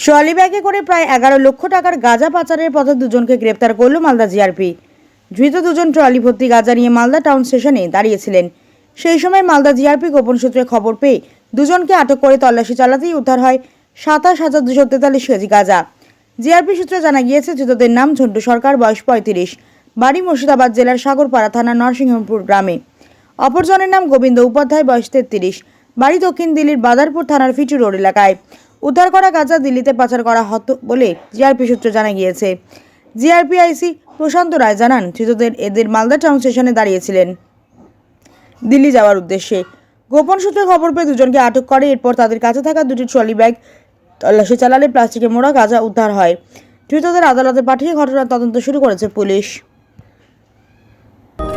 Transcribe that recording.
Trolley ব্যাগে করে প্রায় এগারো লক্ষ টাকার গাঁজা পাচারের পথে দুজনকে গ্রেপ্তার করল মালদা জিআরপি। ধৃত দুজন ট্রলি ভর্তি গাঁজা নিয়ে মালদা টাউন স্টেশনে দাঁড়িয়েছিলেন। সেই সময় মালদা জিআরপি গোপন সূত্রে খবর পেয়ে দুজনকে আটক করে তল্লাশি চালাতেই উদ্ধার হয় সাতাশ হাজার দুশো তেতাল্লিশ কেজি গাঁজা। জিআরপি সূত্রে জানা গিয়েছে, ধৃতদের নাম ঝন্টু সরকার, বয়স পঁয়ত্রিশ, বাড়ি মুর্শিদাবাদ জেলার সাগরপাড়া থানা নরসিংহপুর গ্রামে। অপরজনের নাম গোবিন্দ উপাধ্যায়, বয়স তেত্রিশ, বাড়ি দক্ষিণ দিল্লির বাদারপুর থানার ফিচু রোড এলাকায়। উদ্ধার করা গাঁজা দিল্লিতে পাচার করা হতো বলে জিআরপি সূত্র জানা গিয়েছে। জিআরপিআইসি প্রশান্ত রায় জানান, ধৃতদের এদের মালদা টাউন স্টেশনে দাঁড়িয়েছিলেন। দিল্লি যাওয়ার উদ্দেশ্যে। গোপন সূত্রে খবর পেয়ে দুজনকে আটক করে। এরপর তাদের কাছে থাকা দুটি ট্রলি ব্যাগ তল্লাশি চালালে প্লাস্টিকে মোড়া গাঁজা উদ্ধার হয়। ধৃতদের আদালতে পাঠিয়ে ঘটনার তদন্ত শুরু করেছে পুলিশ।